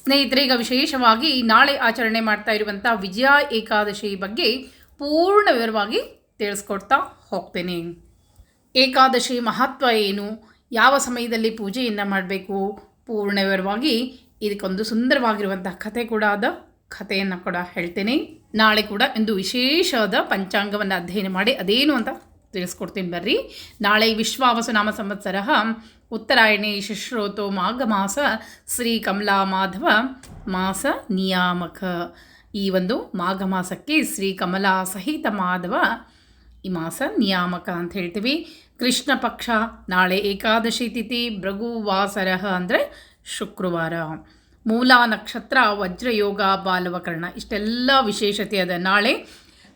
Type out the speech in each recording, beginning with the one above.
ಸ್ನೇಹಿತರೆ, ಈಗ ವಿಶೇಷವಾಗಿ ನಾಳೆ ಆಚರಣೆ ಮಾಡ್ತಾ ಇರುವಂಥ ವಿಜಯ ಏಕಾದಶಿ ಬಗ್ಗೆ ಪೂರ್ಣ ವಿವರವಾಗಿ ತಿಳಿಸ್ಕೊಡ್ತಾ ಹೋಗ್ತೇನೆ. ಏಕಾದಶಿ ಮಹತ್ವ ಏನು? ಯಾವ ಸಮಯದಲ್ಲಿ ಪೂಜೆಯನ್ನು ಮಾಡಬೇಕು? ಪೂರ್ಣ ವಿವರವಾಗಿ ಇದಕ್ಕೊಂದು ಸುಂದರವಾಗಿರುವಂತಹ ಕಥೆ ಕೂಡ ಆದ ಕಥೆಯನ್ನು ಕೂಡ ಹೇಳ್ತೇನೆ. ನಾಳೆ ಕೂಡ ಒಂದು ವಿಶೇಷವಾದ ಪಂಚಾಂಗವನ್ನು ಅಧ್ಯಯನ ಮಾಡಿ ಅದೇನು ಅಂತ ತಿಳಿಸ್ಕೊಡ್ತೀನಿ ಬರ್ರಿ. ನಾಳೆ ವಿಶ್ವಾವಸು ನಾಮ ಸಂವತ್ಸರ ಉತ್ತರಾಯಣಿ ಶುಶ್ರೋತು ಮಾಘ ಮಾಸ ಶ್ರೀ ಕಮಲಾ ಮಾಧವ ಮಾಸ ನಿಯಾಮಕ. ಈ ಒಂದು ಮಾಘ ಮಾಸಕ್ಕೆ ಶ್ರೀ ಕಮಲಾ ಸಹಿತ ಮಾಧವ ಈ ಮಾಸ ನಿಯಾಮಕ ಅಂತ ಹೇಳ್ತೀವಿ. ಕೃಷ್ಣ ಪಕ್ಷ ನಾಳೆ ಏಕಾದಶಿ ತಿಥಿ ಭೃಗು ವಾಸರ ಅಂದರೆ ಶುಕ್ರವಾರ. ಮೂಲ ನಕ್ಷತ್ರ ವಜ್ರಯೋಗ ಬಾಲವಕರ್ಣ ಇಷ್ಟೆಲ್ಲ ವಿಶೇಷತೆ ಅದ. ನಾಳೆ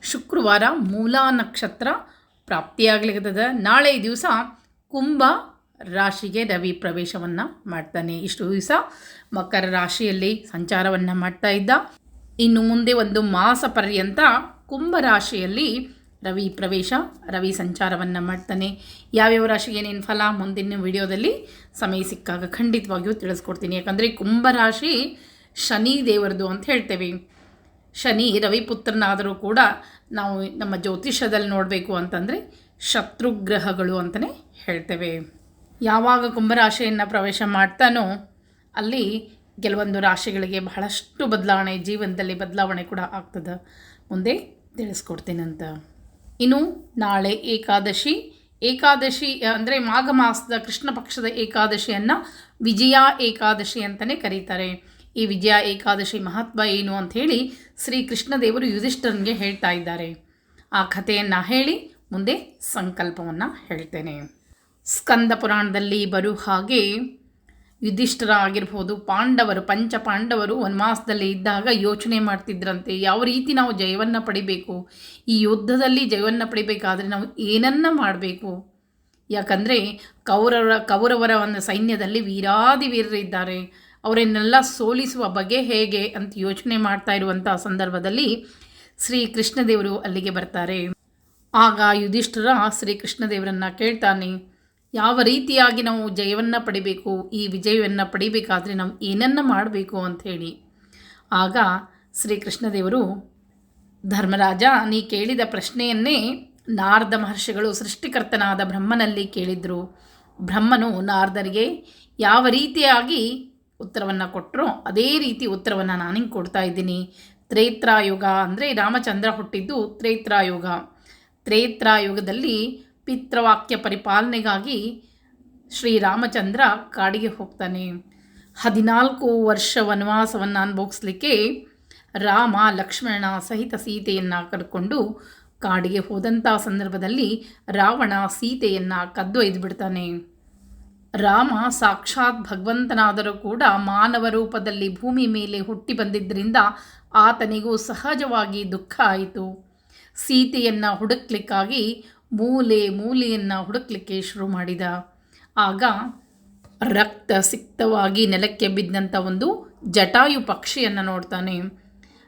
ಶುಕ್ರವಾರ ಮೂಲ ನಕ್ಷತ್ರ ಪ್ರಾಪ್ತಿಯಾಗ್ಲಿಕ್ಕದ ನಾಳೆ ದಿವಸ ಕುಂಭ ರಾಶಿಗೆ ರವಿ ಪ್ರವೇಶವನ್ನು ಮಾಡ್ತಾನೆ. ಇಷ್ಟು ದಿವಸ ಮಕರ ರಾಶಿಯಲ್ಲಿ ಸಂಚಾರವನ್ನು ಮಾಡ್ತಾ ಇದ್ದ. ಇನ್ನು ಮುಂದೆ ಒಂದು ಮಾಸ ಪರ್ಯಂತ ಕುಂಭ ರಾಶಿಯಲ್ಲಿ ರವಿ ಪ್ರವೇಶ, ರವಿ ಸಂಚಾರವನ್ನು ಮಾಡ್ತಾನೆ. ಯಾವ್ಯಾವ ರಾಶಿಗೆ ಏನೇನು ಫಲ? ಮುಂದಿನ ವಿಡಿಯೋದಲ್ಲಿ ಸಮಯ ಸಿಕ್ಕಾಗ ಖಂಡಿತವಾಗಿಯೂ ತಿಳಿಸ್ಕೊಡ್ತೀನಿ. ಯಾಕಂದರೆ ಕುಂಭರಾಶಿ ಶನಿ ದೇವರದು ಅಂತ ಹೇಳ್ತೇವೆ. ಶನಿ ರವಿಪುತ್ರನಾದರೂ ಕೂಡ ನಾವು ನಮ್ಮ ಜ್ಯೋತಿಷ್ಯದಲ್ಲಿ ನೋಡಬೇಕು ಅಂತಂದರೆ ಶತ್ರುಗ್ರಹಗಳು ಅಂತಲೇ ಹೇಳ್ತೇವೆ. ಯಾವಾಗ ಕುಂಭರಾಶಿಯನ್ನು ಪ್ರವೇಶ ಮಾಡ್ತಾನೋ ಅಲ್ಲಿ ಕೆಲವೊಂದು ರಾಶಿಗಳಿಗೆ ಬಹಳಷ್ಟು ಬದಲಾವಣೆ, ಜೀವನದಲ್ಲಿ ಬದಲಾವಣೆ ಕೂಡ ಆಗ್ತದೆ. ಮುಂದೆ ತಿಳಿಸ್ಕೊಡ್ತೀನಂತ ಇನ್ನು ನಾಳೆ ಏಕಾದಶಿ. ಏಕಾದಶಿ ಅಂದರೆ ಮಾಘ ಮಾಸದ ಕೃಷ್ಣ ಪಕ್ಷದ ಏಕಾದಶಿಯನ್ನು ವಿಜಯ ಏಕಾದಶಿ ಅಂತಲೇ ಕರೀತಾರೆ. ಈ ವಿಜಯ ಏಕಾದಶಿ ಮಹತ್ವ ಏನು ಅಂತ ಹೇಳಿ ಶ್ರೀ ಕೃಷ್ಣದೇವರು ಯುಧಿಷ್ಠರನಿಗೆ ಹೇಳ್ತಾ ಇದ್ದಾರೆ. ಆ ಕಥೆಯನ್ನು ಹೇಳಿ ಮುಂದೆ ಸಂಕಲ್ಪವನ್ನು ಹೇಳ್ತೇನೆ. ಸ್ಕಂದ ಪುರಾಣದಲ್ಲಿ ಬರೋ ಹಾಗೆ ಯುಧಿಷ್ಠರ ಆಗಿರ್ಬೋದು ಪಾಂಡವರು ಪಂಚ ಪಾಂಡವರು ವನವಾಸದಲ್ಲಿ ಇದ್ದಾಗ ಯೋಚನೆ ಮಾಡ್ತಿದ್ರಂತೆ, ಯಾವ ರೀತಿ ನಾವು ಜಯವನ್ನು ಪಡಿಬೇಕು? ಈ ಯುದ್ಧದಲ್ಲಿ ಜಯವನ್ನು ಪಡಿಬೇಕಾದರೆ ನಾವು ಏನನ್ನ ಮಾಡಬೇಕು? ಯಾಕಂದರೆ ಕೌರವರ ಕೌರವರ ಒಂದು ಸೈನ್ಯದಲ್ಲಿ ವೀರಾದಿ ವೀರರಿದ್ದಾರೆ ಅವರನ್ನೆಲ್ಲ ಸೋಲಿಸುವ ಬಗೆ ಹೇಗೆ ಅಂತ ಯೋಚನೆ ಮಾಡ್ತಾ ಇರುವಂಥ ಸಂದರ್ಭದಲ್ಲಿ ಶ್ರೀ ಕೃಷ್ಣದೇವರು ಅಲ್ಲಿಗೆ ಬರ್ತಾರೆ. ಆಗ ಯುಧಿಷ್ಠರ ಶ್ರೀ ಕೃಷ್ಣದೇವರನ್ನು ಕೇಳ್ತಾನೆ ಯಾವ ರೀತಿಯಾಗಿ ನಾವು ಜಯವನ್ನು ಪಡಿಬೇಕು, ಈ ವಿಜಯವನ್ನು ಪಡಿಬೇಕಾದರೆ ನಾವು ಏನನ್ನು ಮಾಡಬೇಕು ಅಂಥೇಳಿ ಆಗ ಶ್ರೀ ಕೃಷ್ಣದೇವರು ಧರ್ಮರಾಜ, ನೀ ಕೇಳಿದ ಪ್ರಶ್ನೆಯನ್ನೇ ನಾರದ ಮಹರ್ಷಿಗಳು ಸೃಷ್ಟಿಕರ್ತನಾದ ಬ್ರಹ್ಮನಲ್ಲಿ ಕೇಳಿದರು. ಬ್ರಹ್ಮನು ನಾರದರಿಗೆ ಯಾವ ರೀತಿಯಾಗಿ ಉತ್ತರವನ್ನು ಕೊಟ್ಟರೋ ಅದೇ ರೀತಿ ಉತ್ತರವನ್ನು ನಾನು ಹಿಂಗೆ ಕೊಡ್ತಾ ಇದ್ದೀನಿ. ತ್ರೇತ್ರಾಯುಗ ಅಂದರೆ ರಾಮಚಂದ್ರ ಹುಟ್ಟಿದ್ದು ತ್ರೇತ್ರಾಯುಗ. ತ್ರೇತ್ರಾಯುಗದಲ್ಲಿ ಪಿತೃವಾಕ್ಯ ಪರಿಪಾಲನೆಗಾಗಿ ಶ್ರೀರಾಮಚಂದ್ರ ಕಾಡಿಗೆ ಹೋಗ್ತಾನೆ. ಹದಿನಾಲ್ಕು ವರ್ಷ ವನವಾಸವನ್ನು ಅನುಭವಿಸ್ಲಿಕ್ಕೆ ರಾಮ, ಲಕ್ಷ್ಮಣ ಸಹಿತ ಸೀತೆಯನ್ನು ಕರ್ಕೊಂಡು ಕಾಡಿಗೆ ಹೋದಂಥ ಸಂದರ್ಭದಲ್ಲಿ ರಾವಣ ಸೀತೆಯನ್ನು ಕದ್ದೊಯ್ದು ಬಿಡ್ತಾನೆ. ರಾಮ ಸಾಕ್ಷಾತ್ ಭಗವಂತನಾದರೂ ಕೂಡ ಮಾನವ ರೂಪದಲ್ಲಿ ಭೂಮಿ ಮೇಲೆ ಹುಟ್ಟಿ ಬಂದಿದ್ದರಿಂದ ಆತನಿಗೂ ಸಹಜವಾಗಿ ದುಃಖ ಆಯಿತು. ಸೀತೆಯನ್ನು ಹುಡುಕ್ಲಿಕ್ಕಾಗಿ ಮೂಲೆ ಮೂಲೆಯನ್ನು ಹುಡುಕ್ಲಿಕ್ಕೆ ಶುರು ಮಾಡಿದ. ಆಗ ರಕ್ತ ಸಿಕ್ತವಾಗಿ ನೆಲಕ್ಕೆ ಬಿದ್ದಂಥ ಒಂದು ಜಟಾಯು ಪಕ್ಷಿಯನ್ನು ನೋಡ್ತಾನೆ.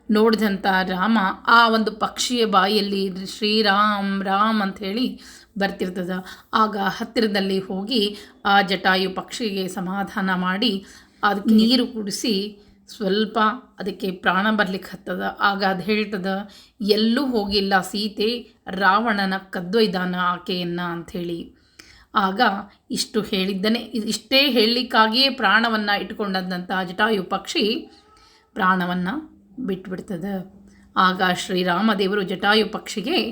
ನೋಡಿದಂಥ ರಾಮ ಆ ಒಂದು ಪಕ್ಷಿಯ ಬಾಯಲ್ಲಿ ಶ್ರೀರಾಮ್ ರಾಮ್ ಹೇಳಿ ಬರ್ತಿರ್ತದ. ಆಗ ಹತ್ತಿರದಲ್ಲಿ ಹೋಗಿ ಆ ಜಟಾಯು ಪಕ್ಷಿಗೆ ಸಮಾಧಾನ ಮಾಡಿ, ಅದಕ್ಕೆ ನೀರು ಕುಡಿಸಿ ಸ್ವಲ್ಪ ಅದಕ್ಕೆ ಪ್ರಾಣ ಬರ್ಲಿಕ್ಕೆ ಹತ್ತದ, ಆಗ ಅದು ಹೇಳ್ತದ, ಎಲ್ಲೂ ಹೋಗಿಲ್ಲ ಸೀತೆ, ರಾವಣನ ಕದ್ದೊಯ್ದಾನ ಆಕೆಯನ್ನು ಅಂಥೇಳಿ. ಆಗ ಇಷ್ಟು ಹೇಳಿದ್ದನೇ, ಇಷ್ಟೇ ಹೇಳಲಿಕ್ಕಾಗಿಯೇ ಪ್ರಾಣವನ್ನು ಇಟ್ಕೊಂಡಂಥ ಜಟಾಯು ಪಕ್ಷಿ ಪ್ರಾಣವನ್ನು ಬಿಟ್ಬಿಡ್ತದ. ಆಗ ಶ್ರೀರಾಮದೇವರು ಜಟಾಯು ಪಕ್ಷಿಗೆ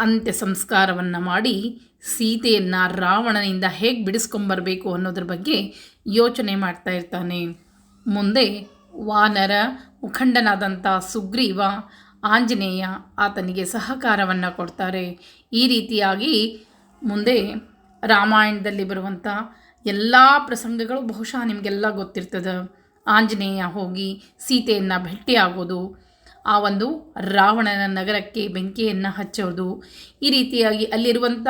ಅಂತ್ಯ ಸಂಸ್ಕಾರವನ್ನು ಮಾಡಿ ಸೀತೆಯನ್ನು ರಾವಣನಿಂದ ಹೇಗೆ ಬಿಡಿಸ್ಕೊಂಬರಬೇಕು ಅನ್ನೋದ್ರ ಬಗ್ಗೆ ಯೋಚನೆ ಮಾಡ್ತಾ ಇರ್ತಾನೆ. ಮುಂದೆ ವಾನರ ಮುಖಂಡನಾದಂಥ ಸುಗ್ರೀವ, ಆಂಜನೇಯ ಆತನಿಗೆ ಸಹಕಾರವನ್ನು ಕೊಡ್ತಾರೆ. ಈ ರೀತಿಯಾಗಿ ಮುಂದೆ ರಾಮಾಯಣದಲ್ಲಿ ಬರುವಂಥ ಎಲ್ಲ ಪ್ರಸಂಗಗಳು ಬಹುಶಃ ನಿಮಗೆಲ್ಲ ಗೊತ್ತಿರ್ತದೆ. ಆಂಜನೇಯ ಹೋಗಿ ಸೀತೆಯನ್ನು ಭೇಟಿಯಾಗೋದು, ಆ ಒಂದು ರಾವಣನ ನಗರಕ್ಕೆ ಬೆಂಕಿಯನ್ನು ಹಚ್ಚೋದು, ಈ ರೀತಿಯಾಗಿ ಅಲ್ಲಿರುವಂಥ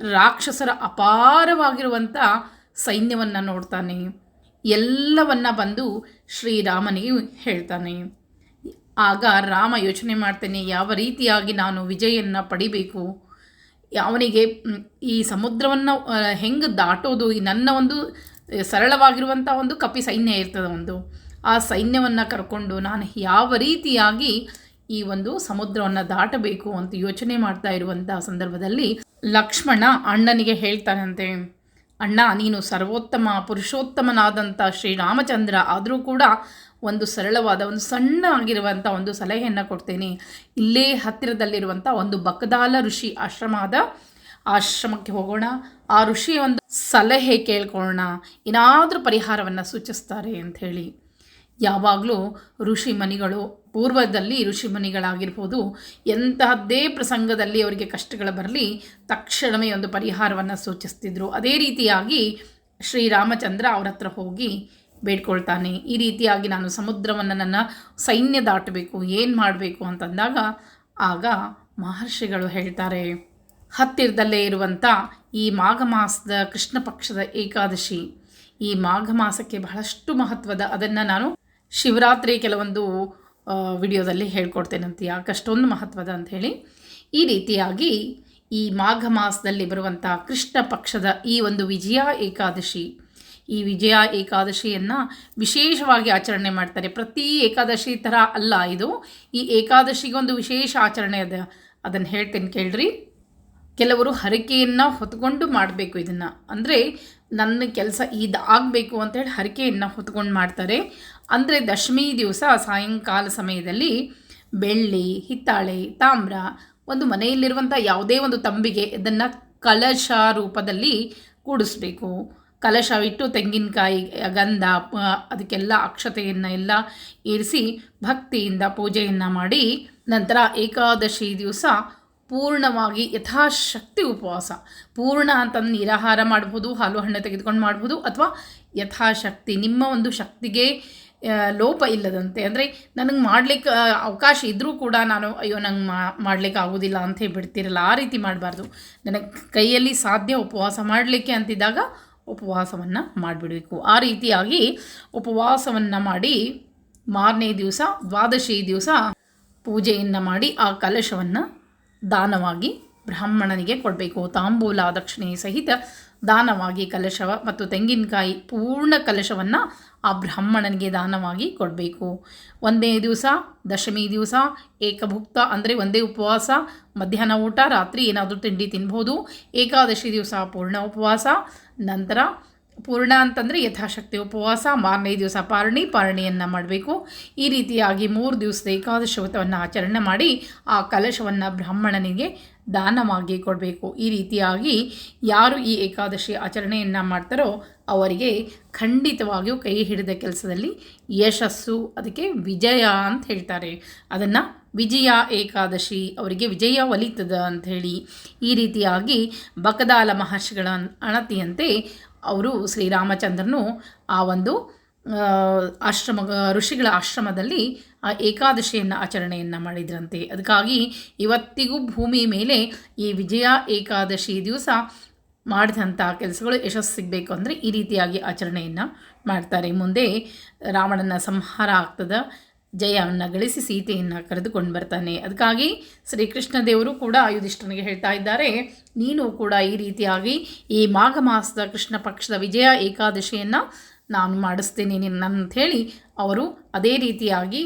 ರಾಕ್ಷಸರ ಅಪಾರವಾಗಿರುವಂಥ ಸೈನ್ಯವನ್ನು ನೋಡ್ತಾನೆ. ಎಲ್ಲವನ್ನ ಬಂದು ಶ್ರೀರಾಮನಿಗೆ ಹೇಳ್ತಾನೆ. ಆಗ ರಾಮ ಯೋಚನೆ ಮಾಡ್ತೇನೆ, ಯಾವ ರೀತಿಯಾಗಿ ನಾನು ವಿಜಯನ್ನು ಪಡಿಬೇಕು? ಅವನಿಗೆ ಈ ಸಮುದ್ರವನ್ನು ಹೆಂಗೆ ದಾಟೋದು? ಈ ನನ್ನ ಒಂದು ಸರಳವಾಗಿರುವಂಥ ಒಂದು ಕಪಿ ಸೈನ್ಯ ಇರ್ತದೆ ಒಂದು. ಆ ಸೈನ್ಯವನ್ನು ಕರ್ಕೊಂಡು ನಾನು ಯಾವ ರೀತಿಯಾಗಿ ಈ ಒಂದು ಸಮುದ್ರವನ್ನು ದಾಟಬೇಕು ಅಂತ ಯೋಚನೆ ಮಾಡ್ತಾ ಇರುವಂಥ ಸಂದರ್ಭದಲ್ಲಿ ಲಕ್ಷ್ಮಣ ಅಣ್ಣನಿಗೆ ಹೇಳ್ತಾನಂತೆ. ಅಣ್ಣ, ನೀನು ಸರ್ವೋತ್ತಮ ಪುರುಷೋತ್ತಮನಾದಂಥ ಶ್ರೀರಾಮಚಂದ್ರ ಆದರೂ ಕೂಡ ಒಂದು ಸರಳವಾದ, ಒಂದು ಸಣ್ಣ ಆಗಿರುವಂಥ ಒಂದು ಸಲಹೆಯನ್ನು ಕೊಡ್ತೇನೆ. ಇಲ್ಲೇ ಹತ್ತಿರದಲ್ಲಿರುವಂಥ ಒಂದು ಬಕದಾಲ ಋಷಿ ಆಶ್ರಮದ ಆಶ್ರಮಕ್ಕೆ ಹೋಗೋಣ. ಆ ಋಷಿಯ ಒಂದು ಸಲಹೆ ಕೇಳ್ಕೊಳ್ಳೋಣ. ಏನಾದರೂ ಪರಿಹಾರವನ್ನು ಸೂಚಿಸ್ತಾರೆ ಅಂತ ಹೇಳಿ ಯಾವಾಗಲೂ ಋಷಿ ಮನಿಗಳು ಪೂರ್ವದಲ್ಲಿ ಋಷಿ ಮನಿಗಳಾಗಿರ್ಬೋದು, ಎಂತಹದ್ದೇ ಪ್ರಸಂಗದಲ್ಲಿ ಅವರಿಗೆ ಕಷ್ಟಗಳು ಬರಲಿ, ತಕ್ಷಣವೇ ಒಂದು ಪರಿಹಾರವನ್ನು ಸೂಚಿಸ್ತಿದ್ರು. ಅದೇ ರೀತಿಯಾಗಿ ಶ್ರೀರಾಮಚಂದ್ರ ಅವ್ರ ಹತ್ರ ಹೋಗಿ ಬೇಡ್ಕೊಳ್ತಾನೆ. ಈ ರೀತಿಯಾಗಿ ನಾನು ಸಮುದ್ರವನ್ನು ನನ್ನ ಸೈನ್ಯ ದಾಟಬೇಕು, ಏನು ಮಾಡಬೇಕು ಅಂತಂದಾಗ, ಆಗ ಮಹರ್ಷಿಗಳು ಹೇಳ್ತಾರೆ, ಹತ್ತಿರದಲ್ಲೇ ಇರುವಂಥ ಈ ಮಾಘ ಮಾಸದ ಕೃಷ್ಣ ಪಕ್ಷದ ಏಕಾದಶಿ. ಈ ಮಾಘ ಮಾಸಕ್ಕೆ ಬಹಳಷ್ಟು ಮಹತ್ವದ, ಅದನ್ನು ನಾನು ಶಿವರಾತ್ರಿ ಕೆಲವೊಂದು ವಿಡಿಯೋದಲ್ಲಿ ಹೇಳ್ಕೊಡ್ತೇನಂತ ಯಾಕಷ್ಟೊಂದು ಮಹತ್ವದ ಅಂಥೇಳಿ ಈ ರೀತಿಯಾಗಿ ಈ ಮಾಘ ಮಾಸದಲ್ಲಿ ಬರುವಂಥ ಕೃಷ್ಣ ಪಕ್ಷದ ಈ ಒಂದು ವಿಜಯ ಏಕಾದಶಿ, ಈ ವಿಜಯ ಏಕಾದಶಿಯನ್ನು ವಿಶೇಷವಾಗಿ ಆಚರಣೆ ಮಾಡ್ತಾರೆ. ಪ್ರತಿ ಏಕಾದಶಿ ಥರ ಅಲ್ಲ ಇದು. ಈ ಏಕಾದಶಿಗೊಂದು ವಿಶೇಷ ಆಚರಣೆ ಅದ. ಅದನ್ನು ಹೇಳ್ತೇನೆ ಕೇಳ್ರಿ. ಕೆಲವರು ಹರಕೆಯನ್ನು ಹೊತ್ಕೊಂಡು ಮಾಡಬೇಕು ಇದನ್ನು. ಅಂದರೆ ನನ್ನ ಕೆಲಸ ಇದು ಆಗಬೇಕು ಅಂತೇಳಿ ಹರಕೆಯನ್ನು ಹೊತ್ಕೊಂಡು ಮಾಡ್ತಾರೆ. ಅಂದರೆ ದಶಮಿ ದಿವಸ ಸಾಯಂಕಾಲ ಸಮಯದಲ್ಲಿ ಬೆಳ್ಳಿ, ಹಿತ್ತಾಳೆ, ತಾಮ್ರ ಒಂದು ಮನೆಯಲ್ಲಿರುವಂಥ ಯಾವುದೇ ಒಂದು ತಂಬಿಗೆ ಇದನ್ನು ಕಲಶ ರೂಪದಲ್ಲಿ ಕೂಡಿಸ್ಬೇಕು. ಕಲಶ ಇಟ್ಟು ತೆಂಗಿನಕಾಯಿ, ಗಂಧ ಅದಕ್ಕೆಲ್ಲ ಅಕ್ಷತೆಯನ್ನು ಎಲ್ಲ ಏರಿಸಿ ಭಕ್ತಿಯಿಂದ ಪೂಜೆಯನ್ನು ಮಾಡಿ ನಂತರ ಏಕಾದಶಿ ದಿವಸ ಪೂರ್ಣವಾಗಿ ಯಥಾಶಕ್ತಿ ಉಪವಾಸ. ಪೂರ್ಣ ಅಂತಂದು ನಿರಾಹಾರ ಮಾಡ್ಬೋದು, ಹಾಲು ಹಣ್ಣು ತೆಗೆದುಕೊಂಡು ಮಾಡ್ಬೋದು, ಅಥವಾ ಯಥಾಶಕ್ತಿ, ನಿಮ್ಮ ಒಂದು ಶಕ್ತಿಗೆ ಲೋಪ ಇಲ್ಲದಂತೆ. ಅಂದರೆ ನನಗೆ ಮಾಡಲಿಕ್ಕೆ ಅವಕಾಶ ಇದ್ದರೂ ಕೂಡ ನಾನು, ಅಯ್ಯೋ, ನಂಗೆ ಮಾಡಲಿಕ್ಕೆ ಆಗೋದಿಲ್ಲ ಅಂತ ಹೇಳಿ ಬಿಡ್ತಿರಲ್ಲ ಆ ರೀತಿ ಮಾಡಬಾರ್ದು. ನನಗೆ ಕೈಯಲ್ಲಿ ಸಾಧ್ಯ ಉಪವಾಸ ಮಾಡಲಿಕ್ಕೆ ಅಂತಿದ್ದಾಗ ಉಪವಾಸವನ್ನು ಮಾಡಿಬಿಡಬೇಕು. ಆ ರೀತಿಯಾಗಿ ಉಪವಾಸವನ್ನು ಮಾಡಿ ಮಾರನೇ ದಿವಸ, ದ್ವಾದಶಿ ದಿವಸ ಪೂಜೆಯನ್ನು ಮಾಡಿ ಆ ಕಲಶವನ್ನು ದಾನವಾಗಿ ಬ್ರಾಹ್ಮಣನಿಗೆ ಕೊಡಬೇಕು. ತಾಂಬೂಲ ದಕ್ಷಿಣೆ ಸಹಿತ ದಾನವಾಗಿ ಕಲಶವ ಮತ್ತು ತೆಂಗಿನಕಾಯಿ ಪೂರ್ಣ ಕಲಶವನ್ನು ಆ ಬ್ರಾಹ್ಮಣನಿಗೆ ದಾನವಾಗಿ ಕೊಡಬೇಕು. ಒಂದೇ ದಿವಸ, ದಶಮಿ ದಿವಸ, ಏಕಭುಕ್ತ ಅಂದರೆ ಒಂದೇ ಉಪವಾಸ, ಮಧ್ಯಾಹ್ನ ಊಟ, ರಾತ್ರಿ ಏನಾದರೂ ತಿಂಡಿ ತಿನ್ಬೋದು. ಏಕಾದಶಿ ದಿವಸ ಪೂರ್ಣ ಉಪವಾಸ, ನಂತರ ಪೂರ್ಣ ಅಂತಂದರೆ ಯಥಾಶಕ್ತಿ, ಉಪವಾಸ, ಮಾರನೇ ದಿವಸ ಪಾರಣಿ, ಪಾರಣಿಯನ್ನು ಮಾಡಬೇಕು. ಈ ರೀತಿಯಾಗಿ ಮೂರು ದಿವಸದ ಏಕಾದಶ ವ್ರತವನ್ನು ಆಚರಣೆ ಮಾಡಿ ಆ ಕಲಶವನ್ನು ಬ್ರಾಹ್ಮಣನಿಗೆ ದಾನವಾಗಿ ಕೊಡಬೇಕು. ಈ ರೀತಿಯಾಗಿ ಯಾರು ಈ ಏಕಾದಶಿ ಆಚರಣೆಯನ್ನು ಮಾಡ್ತಾರೋ ಅವರಿಗೆ ಖಂಡಿತವಾಗಿಯೂ ಕೈ ಹಿಡಿದ ಕೆಲಸದಲ್ಲಿ ಯಶಸ್ಸು, ಅದಕ್ಕೆ ವಿಜಯ ಅಂತ ಹೇಳ್ತಾರೆ. ಅದನ್ನು ವಿಜಯ ಏಕಾದಶಿ, ಅವರಿಗೆ ವಿಜಯ ಒಲಿತದ ಅಂಥೇಳಿ ಈ ರೀತಿಯಾಗಿ ಬಕದಾಲ ಮಹರ್ಷಿಗಳ ಅಣತಿಯಂತೆ ಅವರು ಶ್ರೀರಾಮಚಂದ್ರನು ಆ ಒಂದು ಆಶ್ರಮ, ಋಷಿಗಳ ಆಶ್ರಮದಲ್ಲಿ, ಆ, ಏಕಾದಶಿಯನ್ನು ಆಚರಣೆಯನ್ನು ಮಾಡಿದ್ರಂತೆ. ಅದಕ್ಕಾಗಿ ಇವತ್ತಿಗೂ ಭೂಮಿ ಮೇಲೆ ಈ ವಿಜಯ ಏಕಾದಶಿ ದಿವಸ ಮಾಡಿದಂಥ ಕೆಲಸಗಳು ಯಶಸ್ಸು ಸಿಗಬೇಕು ಅಂದರೆ ಈ ರೀತಿಯಾಗಿ ಆಚರಣೆಯನ್ನು ಮಾಡ್ತಾರೆ. ಮುಂದೆ ರಾವಣನ ಸಂಹಾರ ಆಗ್ತದ. ಜಯವನ್ನು ಗಳಿಸಿ ಸೀತೆಯನ್ನು ಕರೆದುಕೊಂಡು ಬರ್ತಾನೆ. ಅದಕ್ಕಾಗಿ ಶ್ರೀಕೃಷ್ಣ ದೇವರು ಕೂಡ ಆಯುಧಿಷ್ಠನಿಗೆ ಹೇಳ್ತಾ ಇದ್ದಾರೆ, ನೀನು ಕೂಡ ಈ ರೀತಿಯಾಗಿ ಈ ಮಾಘ ಮಾಸದ ಕೃಷ್ಣ ಪಕ್ಷದ ವಿಜಯ ಏಕಾದಶಿಯನ್ನು ನಾನು ಮಾಡಿಸ್ತೇನೆ ನಿನ್ನ ಹೇಳಿ ಅವರು ಅದೇ ರೀತಿಯಾಗಿ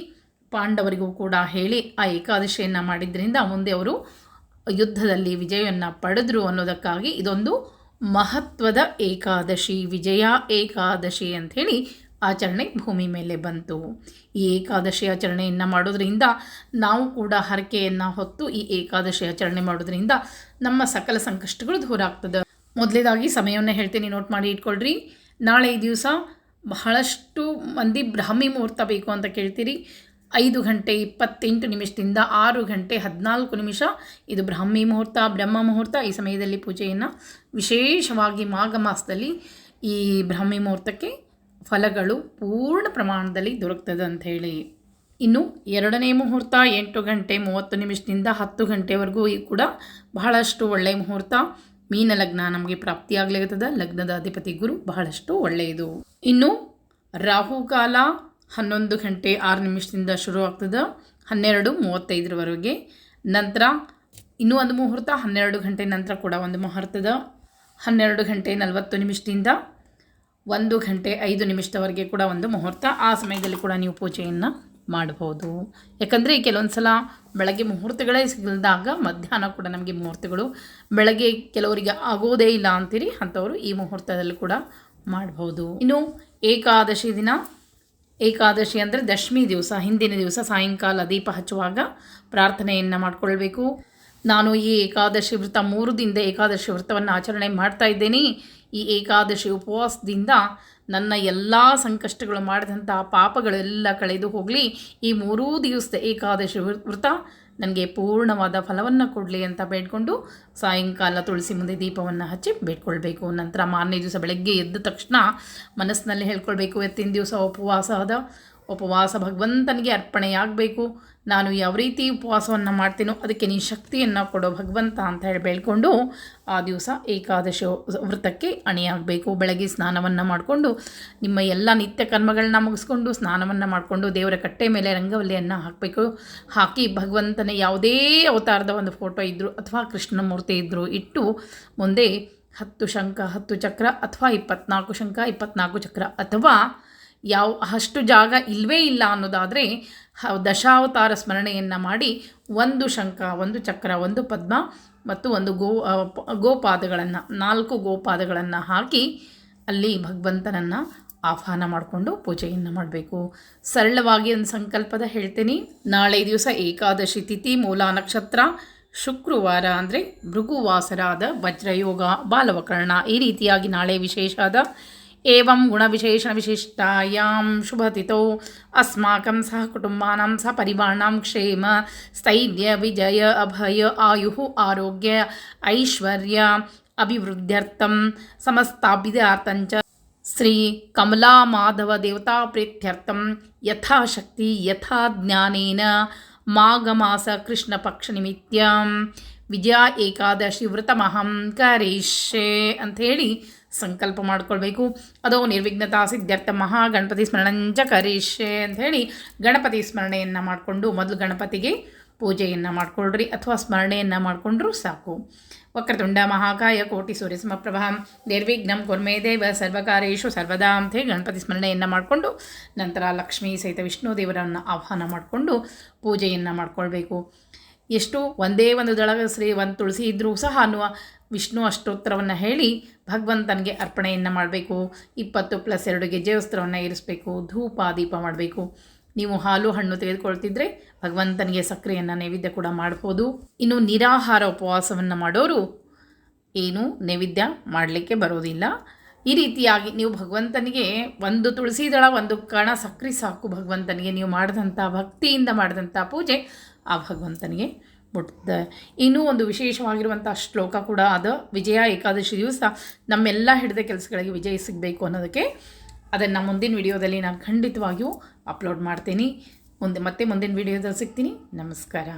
ಪಾಂಡವರಿಗೂ ಕೂಡ ಹೇಳಿ ಆ ಏಕಾದಶಿಯನ್ನು ಮಾಡಿದ್ರಿಂದ ಮುಂದೆ ಅವರು ಯುದ್ಧದಲ್ಲಿ ವಿಜಯವನ್ನು ಪಡೆದರು ಅನ್ನೋದಕ್ಕಾಗಿ ಇದೊಂದು ಮಹತ್ವದ ಏಕಾದಶಿ, ವಿಜಯ ಏಕಾದಶಿ ಅಂಥೇಳಿ ಆಚರಣೆ ಭೂಮಿ ಮೇಲೆ ಬಂತು. ಈ ಏಕಾದಶಿ ಆಚರಣೆಯನ್ನು ಮಾಡೋದರಿಂದ ನಾವು ಕೂಡ ಹರಕೆಯನ್ನು ಹೊತ್ತು ಈ ಏಕಾದಶಿ ಆಚರಣೆ ಮಾಡೋದರಿಂದ ನಮ್ಮ ಸಕಲ ಸಂಕಷ್ಟಗಳು ದೂರ ಆಗ್ತದೆ. ಮೊದಲೇದಾಗಿ ಸಮಯವನ್ನು ಹೇಳ್ತೀನಿ ನೋಟ್ ಮಾಡಿ ಇಟ್ಕೊಳ್ರಿ. ನಾಳೆ ಈ ದಿವಸ ಬಹಳಷ್ಟು ಮಂದಿ ಬ್ರಾಹ್ಮಿ ಮುಹೂರ್ತ ಬೇಕು ಅಂತ ಕೇಳ್ತೀರಿ. ಐದು ಗಂಟೆ ಇಪ್ಪತ್ತೆಂಟು ನಿಮಿಷದಿಂದ ಆರು ಗಂಟೆ ಹದಿನಾಲ್ಕು ನಿಮಿಷ ಇದು ಬ್ರಾಹ್ಮಿ ಮುಹೂರ್ತ, ಬ್ರಹ್ಮ ಮುಹೂರ್ತ. ಈ ಸಮಯದಲ್ಲಿ ಪೂಜೆಯನ್ನು ವಿಶೇಷವಾಗಿ ಮಾಘ ಮಾಸದಲ್ಲಿ ಈ ಬ್ರಾಹ್ಮಿ ಮುಹೂರ್ತಕ್ಕೆ ಫಲಗಳು ಪೂರ್ಣ ಪ್ರಮಾಣದಲ್ಲಿ ದೊರಕ್ತದೆ ಅಂತ ಹೇಳಿ. ಇನ್ನು ಎರಡನೇ ಮುಹೂರ್ತ ಎಂಟು ಗಂಟೆ ಮೂವತ್ತು ನಿಮಿಷದಿಂದ ಹತ್ತು ಗಂಟೆವರೆಗೂ ಕೂಡ ಬಹಳಷ್ಟು ಒಳ್ಳೆಯ ಮುಹೂರ್ತ. ಮೀನ ಲಗ್ನ ನಮಗೆ ಪ್ರಾಪ್ತಿಯಾಗಲಿರ್ತದೆ ಲಗ್ನದ ಅಧಿಪತಿ ಗುರು ಬಹಳಷ್ಟು ಒಳ್ಳೆಯದು. ಇನ್ನು ರಾಹುಕಾಲ ಹನ್ನೊಂದು ಗಂಟೆ ಆರು ನಿಮಿಷದಿಂದ ಶುರು ಆಗ್ತದೆ. ಹನ್ನೆರಡು ಮೂವತ್ತೈದರವರೆಗೆ. ನಂತರ ಇನ್ನೂ ಒಂದು ಮುಹೂರ್ತ ಹನ್ನೆರಡು ಗಂಟೆ ನಂತರ ಕೂಡ ಒಂದು ಮುಹೂರ್ತದ. ಹನ್ನೆರಡು ಗಂಟೆ ನಲವತ್ತು ನಿಮಿಷದಿಂದ ಒಂದು ಗಂಟೆ ಐದು ನಿಮಿಷದವರೆಗೆ ಕೂಡ ಒಂದು ಮುಹೂರ್ತ ಆ ಸಮಯದಲ್ಲಿ ಕೂಡ ನೀವು ಪೂಜೆಯನ್ನು ಮಾಡ್ಬೋದು ಯಾಕಂದರೆ ಕೆಲವೊಂದು ಸಲ ಬೆಳಗ್ಗೆ ಮುಹೂರ್ತಗಳೇ ಸಿಗಲ್ದಾಗ ಮಧ್ಯಾಹ್ನ ಕೂಡ ನಮಗೆ ಮುಹೂರ್ತಗಳು ಬೆಳಗ್ಗೆ ಕೆಲವರಿಗೆ ಆಗೋದೇ ಇಲ್ಲ ಅಂತೀರಿ, ಅಂಥವರು ಈ ಮುಹೂರ್ತದಲ್ಲಿ ಕೂಡ ಮಾಡ್ಬೋದು ಇನ್ನು ಏಕಾದಶಿ ದಿನ, ಏಕಾದಶಿ ಅಂದರೆ ದಶಮಿ ದಿವಸ, ಹಿಂದಿನ ದಿವಸ ಸಾಯಂಕಾಲ ದೀಪ ಹಚ್ಚುವಾಗ ಪ್ರಾರ್ಥನೆಯನ್ನು ಮಾಡಿಕೊಳ್ಬೇಕು. ನಾನು ಈ ಏಕಾದಶಿ ವ್ರತ ಮೂರು ದಿನದ ಏಕಾದಶಿ ವ್ರತವನ್ನು ಆಚರಣೆ ಮಾಡ್ತಾ ಇದ್ದೇನೆ. ಈ ಏಕಾದಶಿ ಉಪವಾಸದಿಂದ ನನ್ನ ಎಲ್ಲ ಸಂಕಷ್ಟಗಳು ಮಾಡಿದಂತಹ ಪಾಪಗಳೆಲ್ಲ ಕಳೆದು ಹೋಗಲಿ, ಈ ಮೂರೂ ದಿವಸದ ಏಕಾದಶಿ ವೃತ ನನಗೆ ಪೂರ್ಣವಾದ ಫಲವನ್ನು ಕೊಡಲಿ ಅಂತ ಬೇಡ್ಕೊಂಡು ಸಾಯಂಕಾಲ ತುಳಸಿ ಮುಂದೆ ದೀಪವನ್ನು ಹಚ್ಚಿ ಬೇಡ್ಕೊಳ್ಬೇಕು. ನಂತರ ಮಾರನೇ ದಿವಸ ಬೆಳಗ್ಗೆ ಎದ್ದ ತಕ್ಷಣ ಮನಸ್ಸಿನಲ್ಲಿ ಹೇಳ್ಕೊಳ್ಬೇಕು, ಎತ್ತಿನ ದಿವಸ ಉಪವಾಸ ಆದ ಉಪವಾಸ ಭಗವಂತನಿಗೆ ಅರ್ಪಣೆಯಾಗಬೇಕು. ನಾನು ಯಾವ ರೀತಿ ಉಪವಾಸವನ್ನು ಮಾಡ್ತೀನೋ ಅದಕ್ಕೆ ನೀ ಶಕ್ತಿಯನ್ನು ಕೊಡೋ ಭಗವಂತ ಅಂತ ಹೇಳಿ ಬೇಳ್ಕೊಂಡು ಆ ದಿವಸ ಏಕಾದಶಿ ವ್ರತಕ್ಕೆ ಅಣಿಯಾಗಬೇಕು. ಬೆಳಗ್ಗೆ ಸ್ನಾನವನ್ನು ಮಾಡಿಕೊಂಡು ನಿಮ್ಮ ಎಲ್ಲ ನಿತ್ಯ ಕರ್ಮಗಳನ್ನ ಮುಗಿಸ್ಕೊಂಡು ಸ್ನಾನವನ್ನು ಮಾಡಿಕೊಂಡು ದೇವರ ಕಟ್ಟೆ ಮೇಲೆ ರಂಗವಲ್ಲಿಯನ್ನು ಹಾಕಬೇಕು. ಹಾಕಿ ಭಗವಂತನ ಯಾವುದೇ ಅವತಾರದ ಒಂದು ಫೋಟೋ ಇದ್ದರೂ ಅಥವಾ ಕೃಷ್ಣ ಮೂರ್ತಿ ಇದ್ದರೂ ಇಟ್ಟು ಮುಂದೆ ಹತ್ತು ಶಂಖ, ಹತ್ತು ಚಕ್ರ ಅಥವಾ ಇಪ್ಪತ್ನಾಲ್ಕು ಶಂಖ, ಇಪ್ಪತ್ನಾಲ್ಕು ಚಕ್ರ ಅಥವಾ ಯಾವ, ಅಷ್ಟು ಜಾಗ ಇಲ್ಲವೇ ಇಲ್ಲ ಅನ್ನೋದಾದರೆ ದಶಾವತಾರ ಸ್ಮರಣೆಯನ್ನು ಮಾಡಿ ಒಂದು ಶಂಖ, ಒಂದು ಚಕ್ರ, ಒಂದು ಪದ್ಮ ಮತ್ತು ಒಂದು ಗೋ ಗೋಪಾದಗಳನ್ನು, ನಾಲ್ಕು ಗೋಪಾದಗಳನ್ನು ಹಾಕಿ ಅಲ್ಲಿ ಭಗವಂತನನ್ನು ಆಹ್ವಾನ ಮಾಡಿಕೊಂಡು ಪೂಜೆಯನ್ನು ಮಾಡಬೇಕು. ಸರಳವಾಗಿ ಒಂದು ಸಂಕಲ್ಪದ ಹೇಳ್ತೀನಿ. ನಾಳೆ ದಿವಸ ಏಕಾದಶಿ ತಿಥಿ, ಮೂಲ ನಕ್ಷತ್ರ, ಶುಕ್ರವಾರ ಅಂದರೆ ಭೃಗುವಾಸರಾದ ವಜ್ರಯೋಗ, ಬಾಲವಕರ್ಣ ಈ ರೀತಿಯಾಗಿ ನಾಳೆ ವಿಶೇಷಾದ ಏವಂ ಗುಣವಿಶೇಷಣವಿಶಿಷ್ಟಾಯಾಂ ಶುಭತಿಥೌ ಅಸ್ಮಾಕಂ ಸಹ ಕುಟುಂಬಾನಾಂ ಸಹ ಪರಿವಾರಾಣಾಂ ಕ್ಷೇಮ ಸ್ಥೈರ್ಯ ವಿಜಯ ಅಭಯ ಆಯು ಆರೋಗ್ಯ ಐಶ್ವರ್ಯ ಅಭಿವೃದ್ಧ್ಯರ್ಥಂ ಸಮಸ್ತಾಭಿದಾರ್ಥಂಚ ಶ್ರೀ ಕಮಲಾ ಮಾಧವ ದೇವತಾ ಪ್ರೀತ್ಯರ್ಥಂ ಯಥಾಶಕ್ತಿ ಯಥಾ ಜ್ಞಾನೇನ ಮಾಘಮಾಸ ಕೃಷ್ಣ ಪಕ್ಷ ನಿಮಿತ್ಯಂ ವಿಜಯ ಏಕಾದಶಿ ವ್ರತಮಹಂ ಕರಿಷ್ಯೆ ಅಂಥೇಳಿ ಸಂಕಲ್ಪ ಮಾಡ್ಕೊಳ್ಬೇಕು. ಅದೋ ನಿರ್ವಿಘ್ನತಾ ಸಿದ್ಧಾರ್ಥ ಸ್ಮರಣಂಜ ಕರಿಷೆ ಅಂತ ಹೇಳಿ ಗಣಪತಿ ಸ್ಮರಣೆಯನ್ನು ಮಾಡಿಕೊಂಡು ಮೊದಲು ಗಣಪತಿಗೆ ಪೂಜೆಯನ್ನು ಮಾಡಿಕೊಳ್ಳ್ರಿ ಅಥವಾ ಸ್ಮರಣೆಯನ್ನು ಮಾಡಿಕೊಂಡ್ರೂ ಸಾಕು. ವಕ್ರತುಂಡ ಮಹಾಕಾಯ ಕೋಟಿ ಸೂರ್ಯ ನಿರ್ವಿಘ್ನ ನಿರ್ವಿಘ್ನಂ ಕುರ್ಮೇ ದೇವ ಸರ್ವಕಾರೇಶು ಸರ್ವದಾ ಅಂಥೇಳಿ ಗಣಪತಿ ಸ್ಮರಣೆಯನ್ನು ಮಾಡಿಕೊಂಡು ನಂತರ ಲಕ್ಷ್ಮೀ ಸಹಿತ ವಿಷ್ಣು ದೇವರನ್ನು ಆಹ್ವಾನ ಮಾಡಿಕೊಂಡು ಪೂಜೆಯನ್ನು ಮಾಡಿಕೊಳ್ಬೇಕು. ಎಷ್ಟು ಒಂದೇ ಒಂದು ದಳ ಶ್ರೀ ಒಂದು ತುಳಸಿ ಇದ್ದರೂ ಸಹ ಅನ್ನುವ ವಿಷ್ಣು ಅಷ್ಟೋತ್ತರವನ್ನು ಹೇಳಿ ಭಗವಂತನಿಗೆ ಅರ್ಪಣೆಯನ್ನು ಮಾಡಬೇಕು. ಇಪ್ಪತ್ತು ಪ್ಲಸ್ ಎರಡು ಗೆಜ್ಜೆ ವಸ್ತ್ರವನ್ನು ಇರಿಸಬೇಕು. ಧೂಪ, ದೀಪ ಮಾಡಬೇಕು. ನೀವು ಹಾಲು, ಹಣ್ಣು ತೆಗೆದುಕೊಳ್ತಿದ್ರೆ ಭಗವಂತನಿಗೆ ಸಕ್ಕರೆಯನ್ನು ನೈವೇದ್ಯ ಕೂಡ ಮಾಡ್ಬೋದು. ಇನ್ನು ನಿರಾಹಾರ ಉಪವಾಸವನ್ನು ಮಾಡೋರು ಏನು ನೈವೇದ್ಯ ಮಾಡಲಿಕ್ಕೆ ಬರೋದಿಲ್ಲ. ಈ ರೀತಿಯಾಗಿ ನೀವು ಭಗವಂತನಿಗೆ ಒಂದು ತುಳಸಿ ದಳ, ಒಂದು ಕಣ ಸಕ್ಕರೆ ಸಾಕು ಭಗವಂತನಿಗೆ. ನೀವು ಮಾಡಿದಂಥ ಭಕ್ತಿಯಿಂದ ಮಾಡಿದಂಥ ಪೂಜೆ ಆ ಭಗವಂತನಿಗೆ ಮುಟ್ತದೆ ಇನ್ನೂ ಒಂದು ವಿಶೇಷವಾಗಿರುವಂಥ ಶ್ಲೋಕ ಕೂಡ ಅದು. ವಿಜಯ ಏಕಾದಶಿ ದಿವಸ ನಮ್ಮೆಲ್ಲ ಹಿಡಿದ ಕೆಲಸಗಳಿಗೆ ವಿಜಯ ಸಿಗಬೇಕು ಅನ್ನೋದಕ್ಕೆ ಅದನ್ನು ಮುಂದಿನ ವಿಡಿಯೋದಲ್ಲಿ ನಾನು ಖಂಡಿತವಾಗಿಯೂ ಅಪ್ಲೋಡ್ ಮಾಡ್ತೀನಿ. ಮುಂದೆ ಮತ್ತೆ ಮುಂದಿನ ವಿಡಿಯೋದಲ್ಲಿ ಸಿಗ್ತೀನಿ. ನಮಸ್ಕಾರ.